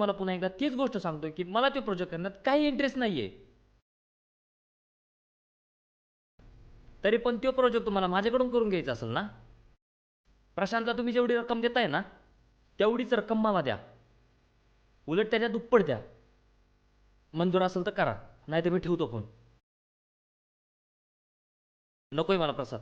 तुम्हाला पुन्हा एकदा तीच गोष्ट सांगतोय की मला ते प्रोजेक्ट करण्यात काही इंटरेस्ट नाहीये. तरी पण तो प्रोजेक्ट तुम्हाला माझ्याकडून करून घ्यायचा असेल ना? प्रशांतला तुम्ही जेवढी रक्कम देताय ना तेवढीच रक्कम मला द्या. उलट त्याच्या दुप्पट द्या. मंजूर असेल तर करा नाही तर मी ठेवतो फोन नकोय मला प्रसाद.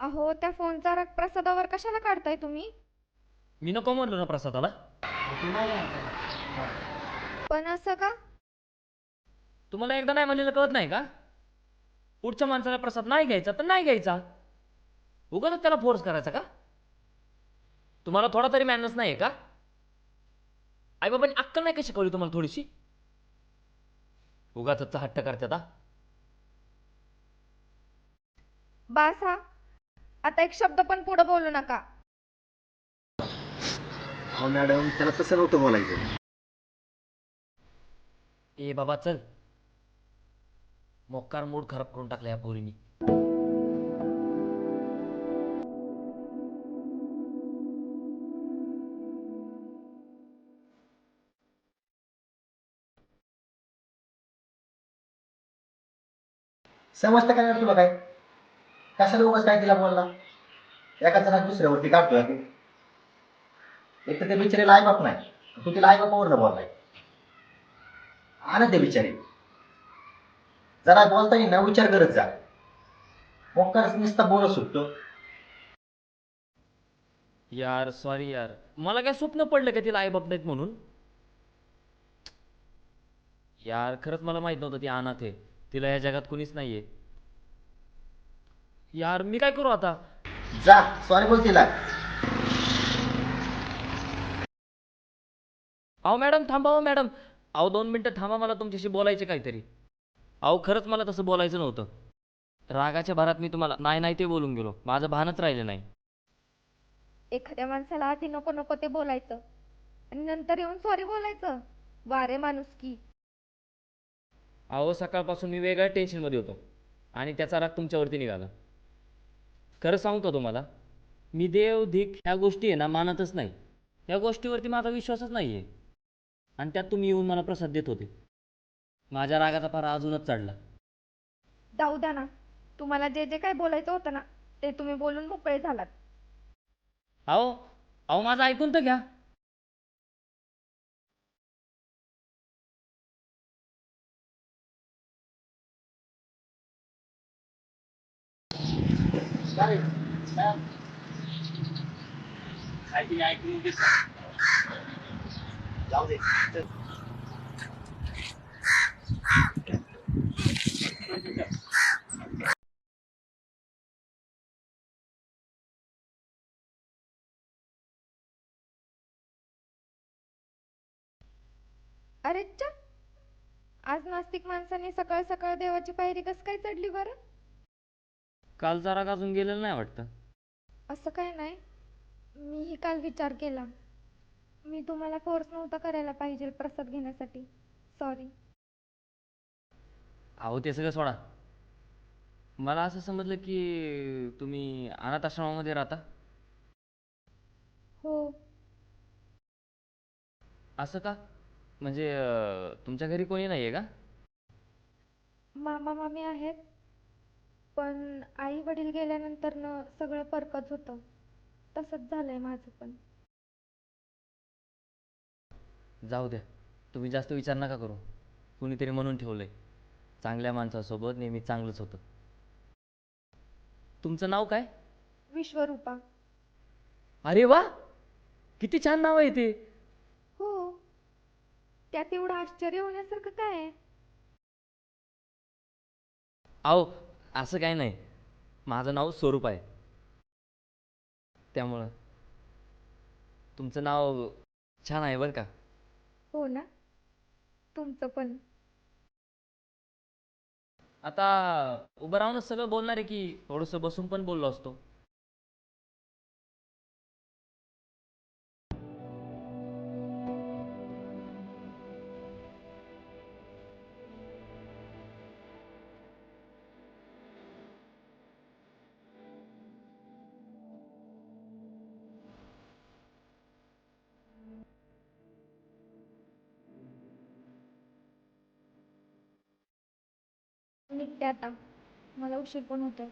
अहो त्या फोनचा राग प्रसादावर कशाला काढताय तुम्ही? मी नको म्हणलो ना प्रसादाला. पण असं का? तुम्हाला एकदा नाही म्हणलेलं कळत नाही का? पुढच्या माणसाला प्रसाद नाही घ्यायचा तर नाही घ्यायचा. उगाच त्याला फोर्स करायचा का? तुम्हाला थोडा तरी मॅनर्स नाही आहे का? आई बाबांनी अक्कल नाही कशी शिकवली तुम्हाला थोडीशी? उगाच हट्ट करतात बास आता एक शब्द पण पुढे बोलू नका. हो मॅडम त्याला तसं नव्हतं बोलायचं. ए बाबा चल. मोकार मूड खराब करून टाकला या पोरीनी. समजतं काय तुला काय? कशाला उगाच काय तिला बोलला? एका जणात दुसऱ्यावरती काढतोय. एक तर ते बिचारीला आईबाप नाही. तू तिला आईबापावर बोललाय. आनंद ते बिचारी जरा बोलताना ना विचार करत जा. मोकार नुसता बोलत सुटतो. यार सॉरी यार. मला काय स्वप्न पडलं का तिला आई बाप नाहीत म्हणून? यार खरंच मला माहीत नव्हतं ती अनाथ आहे. तिला या जगात कुणीच नाहीये. यार मी काय करू आता? जा सॉरी बोल तिला अहो मॅडम थांबा हो मॅडम. अहो दोन मिनटं थांबा मला तुमच्याशी बोलायचे काहीतरी. अहो खरंच मला तसं बोलायचं नव्हतं. रागाच्या भरात मी तुम्हाला नाही नाही ते बोलून गेलो. माझं भानच राहिलं नाही. एखाद्या माणसाला आधी नको नको ते बोलायचं. आणि नंतर येऊन सॉरी बोलायचं. वारे माणूस की. अहो सकाळपासून मी वेगळ्या टेन्शनमध्ये होतो. आणि त्याचा राग तुमच्यावरती निघाला. खरं सांगू का तुम्हाला? मी देव धिक ह्या गोष्टी आहे ना मानतच नाही. या गोष्टीवरती माझा विश्वासच नाही आहे आणि त्यात तुम्ही येऊन मला प्रसाद देत होते. माझ्या रागाचा पारा अजूनच चढला. जाऊ द्या ना. तुम्हाला जे जे काय बोलायचं होतं ना ते तुम्ही बोलून मोकळे झालात. अहो अहो माझं ऐकून तर घ्या. जाऊ दे अरे आज नास्तिक माणसाने सकाळ सकाळ देवाची पायरी कस काय चढली बरं? कालचा राग अजून गेलेला नाही वाटतं. असं काय नाही. मीही काल विचार केला. मी तुम्हाला फोर्स नव्हता करायला पाहिजे प्रसाद घेण्यासाठी. सॉरी अहो ते सगळं सोडा. मला असं समजलं की तुम्ही अनाथ आश्रमामध्ये राहता. हो. असं का? म्हणजे अं, तुमच्या घरी कोणी नाही आहे का? मामा मामी आहेत. पण आई वडील गेल्यानंतर न सगळं परकत होतं. तसंच झालंय माझं पण. जाऊ द्या. तुम्ही जास्त विचार नका करू. कुणीतरी म्हणून ठेवलंय. चांगल्या माणसासोबत नेहमी चांगलंच होतं. तुमचं नाव काय? विश्वरूपा. अरे वा! किती छान नाव आहे ते. हो. त्यात एवढं आश्चर्य होण्यासारखं काय आहे? अहो असं काय नाही. माझं नाव स्वरूप आहे. त्यामुळं. तुमचं नाव छान आहे बरं का? हो ना? तुमचं पण. आता उभं राहूनच सगळं बोलणार आहे की थोडंसं बसून पण बोललो असतो. निघते आता. मला उशीर पण होतोय.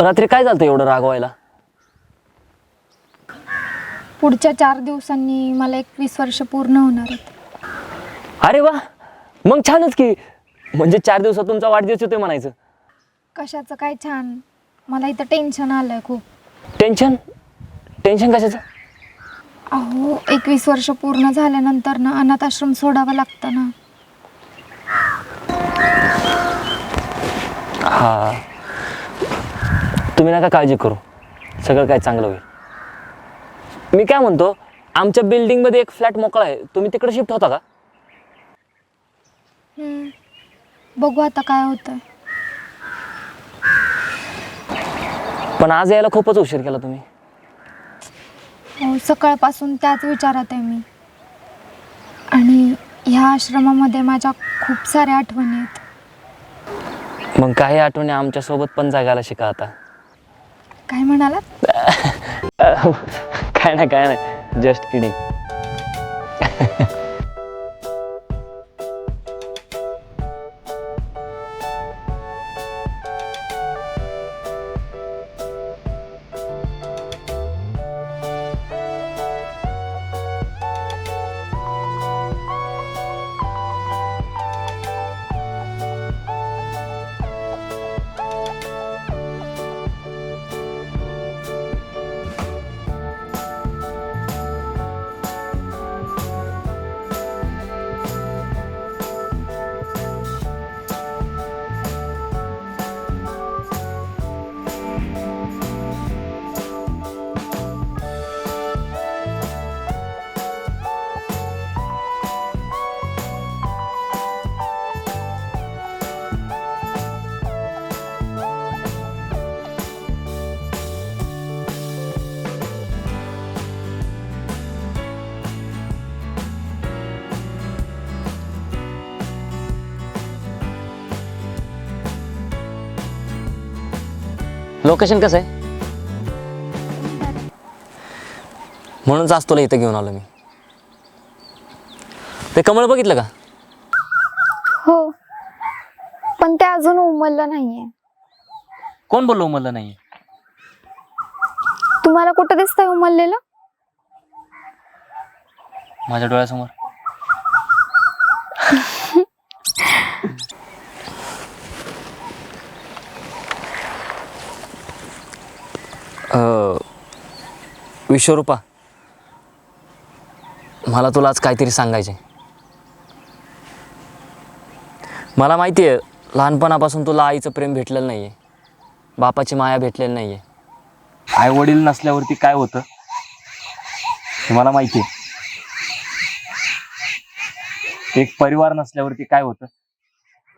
रात्री काय झालं एवढं रागवायला? पुढच्या चार दिवसांनी मला एकवीस वर्ष पूर्ण होणार आहेत. अरे वा! मग छानच की. म्हणजे चार दिवसात तुमचा वाढदिवस होतोय म्हणायचं. कशाचं काय छान? मला इथं टेन्शन आलंय खूप. टेन्शन टेन्शन कशाचं? अहो एकवीस वर्ष पूर्ण झाल्यानंतर ना अनाथ आश्रम सोडावा लागतं ना. हा. तुम्ही नका काळजी करू. सगळं काय चांगलं होईल. मी काय म्हणतो आमच्या बिल्डिंगमध्ये एक फ्लॅट मोकळा आहे. तुम्ही तिकडे शिफ्ट होता का? हम्म. बघू आता काय होतंय पण आज यायला खूपच उशीर केला तुम्ही. हो सकाळपासून त्याच विचारात आहे मी. आणि ह्या आश्रमामध्ये माझ्या खूप साऱ्या आठवणी आहेत. मग काही आठवणी आमच्यासोबत पण जगायला शिका आता. काय म्हणालात? काय नाही काय नाही जस्ट किडिंग लोकेशन कसं आहे? म्हणूनच आज तुला इथं घेऊन आलो मी. ते कमळ बघितलं का? हो. पण ते अजून उमललं नाहीये. कोण बोललो मला नाही तुम्हाला कुठं दिसतंय उमललेलं? माझ्या डोळ्यासमोर. विश्वरूपा मला तुला आज काहीतरी सांगायचे मला माहिती आहे लहानपणापासून तुला आईचं प्रेम भेटलेलं नाही आहे बापाची माया भेटलेली नाही आहे आई वडील नसल्यावरती काय होतं? हे मला माहिती आहे एक परिवार नसल्यावरती काय होतं?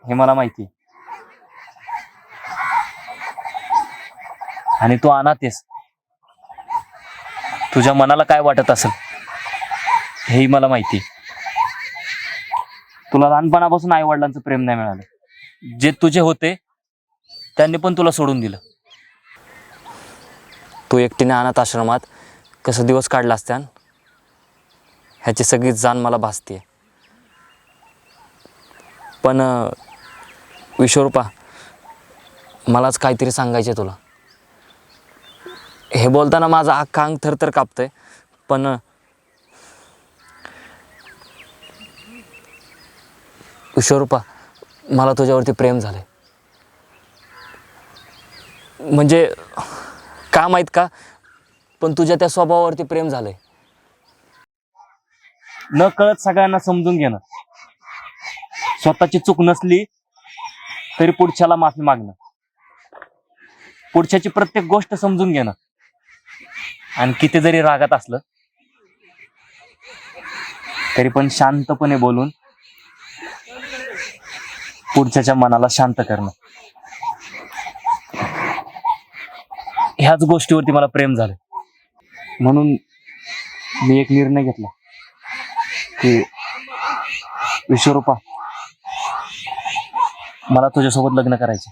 हे मला माहिती आहे आणि तू अनाथेस आहेस तुझ्या मनाला काय वाटत असेल हेही मला माहिती तुला लहानपणापासून आई वडिलांचं प्रेम नाही मिळालं. जे तुझे होते त्यांनी पण तुला सोडून दिलं. तू एकटीने अनाथ आश्रमात कसं दिवस काढला असत्यान? ह्याची सगळी जाण मला भासते पण विश्वरूपा मलाच काहीतरी सांगायचे तुला. हे बोलताना माझा अख्खा अंग थरथर कापतंय. पण शोरूपा मला तुझ्यावरती प्रेम झालंय. म्हणजे का माहीत का? पण तुझ्या त्या स्वभावावरती प्रेम झालंय. न कळत सगळ्यांना समजून घेणं. स्वतःची चूक नसली तरी पुढच्याला माफी मागणं. पुढच्याची प्रत्येक गोष्ट समजून घेणं. आणि किती जरी रागात असलं तरी पण शांतपणे बोलून पुढच्याच्या मनाला शांत करणं. ह्याच गोष्टीवरती मला प्रेम झालं. म्हणून मी एक निर्णय घेतला की विश्वरूपा मला तुझ्यासोबत लग्न करायचं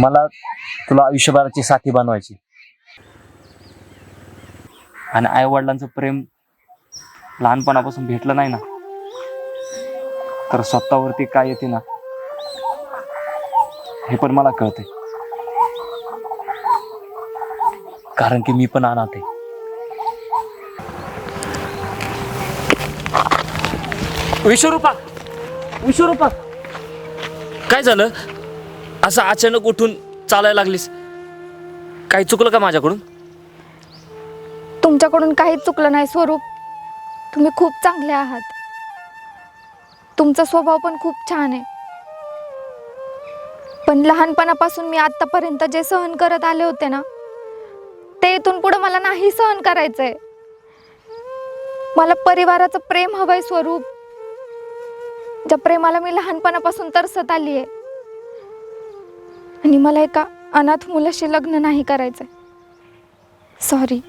मला तुला आयुष्यभराची साथी बनवायची आणि आई वडिलांचं प्रेम लहानपणापासून भेटलं नाही ना तर स्वतःवरती काय येते ना हे पण मला कळते कारण की मी पण अनाथ आहे. विश्वरूपा विश्वरूपा. काय झालं? असं अचानक उठून चालायला लागलीस? काही चुकलं का माझ्याकडून? तुमच्याकडून काहीच चुकलं नाही स्वरूप. तुम्ही खूप चांगले आहात. तुमचा स्वभाव पण खूप छान आहे. पण लहानपणापासून मी आत्तापर्यंत जे सहन करत आले होते ना ते इथून पुढं मला नाही सहन करायचंय. मला परिवाराचं प्रेम हवंय स्वरूप. ज्या प्रेमाला मी लहानपणापासून तरसत आली आहे. आणि मला एका अनाथ मुलाशी लग्न नाही करायचंय. सॉरी